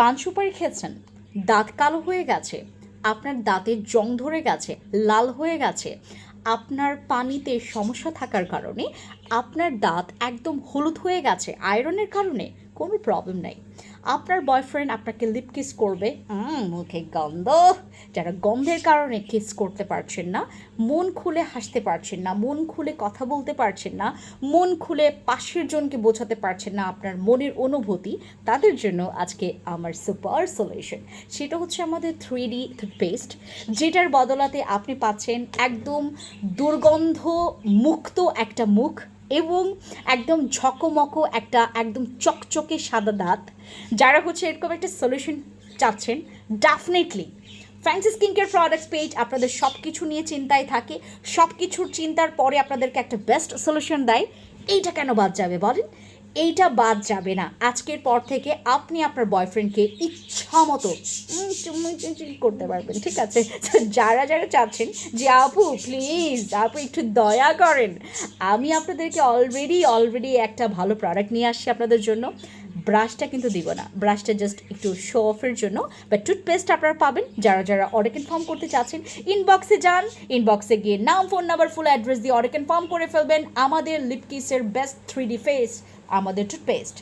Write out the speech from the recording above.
পান সুপারি খেয়েছেন। দাঁত কালো হয়ে গেছে। আপনার দাঁতে জং ধরে গেছে, লাল হয়ে গেছে। আপনার পানিতে সমস্যা থাকার কারণে আপনার দাঁত একদম হলুদ হয়ে গেছে, আয়রনের কারণে কোনো প্রবলেম নাই। আপনার বয়ফ্রেন্ড আপনাকে লিপ কিস করবে। মুখে গন্ধ। যারা গন্ধের কারণে কিস করতে পারছেন না, মন খুলে হাসতে পারছেন না, মন খুলে কথা বলতে পারছেন না, মন খুলে পাশের জনকে বোঝাতে পারছেন না আপনার মনের অনুভূতি, তাদের জন্য আজকে আমার সুপার সলিউশন সেটা হচ্ছে আমাদের থ্রি ডি টুথপেস্ট যেটার বদলাতে আপনি পাচ্ছেন একদম দুর্গন্ধ মুক্ত একটা মুখ এবং একদম ঝকমকো একটা একদম চকচকে সাদা দাঁত। যারা হচ্ছে এরকম একটা সলিউশন চাচ্ছেন definitely fancy skin care products page আপনাদের সব কিছু নিয়ে চিন্তায় থাকে। সব কিছুর চিন্তার পরে আপনাদেরকে একটা বেস্ট সলিউশন দেয়। এইটা কেন বাদ যাবে বলেন? এইটা বাদ যাবে না। আজকের পর থেকে আপনি আপনার বয়ফ্রেন্ডকে ইচ্ছা মতো করতে পারবেন, ঠিক আছে? যারা যারা চাচ্ছেন যে, আপু প্লিজ আপু, একটু দয়া করেন। আমি আপনাদেরকে অলরেডি অলরেডি একটা ভালো প্রোডাক্ট নিয়ে আসছি আপনাদের জন্য। ব্রাশটা কিন্তু দিব না। ব্রাশটা জাস্ট একটু শো অফের জন্য। বা টুথপেস্ট আপনারা পাবেন। যারা যারা অর্ডার কনফার্ম করতে চাচ্ছেন ইনবক্সে যান। ইনবক্সে গিয়ে নাম ফোন নাম্বার ফুল অ্যাড্রেস দিয়ে অর্ডার কনফার্ম করে ফেলবেন। আমাদের লিপকিসের বেস্ট থ্রি ডি ফেস আমাদের টুথপেস্ট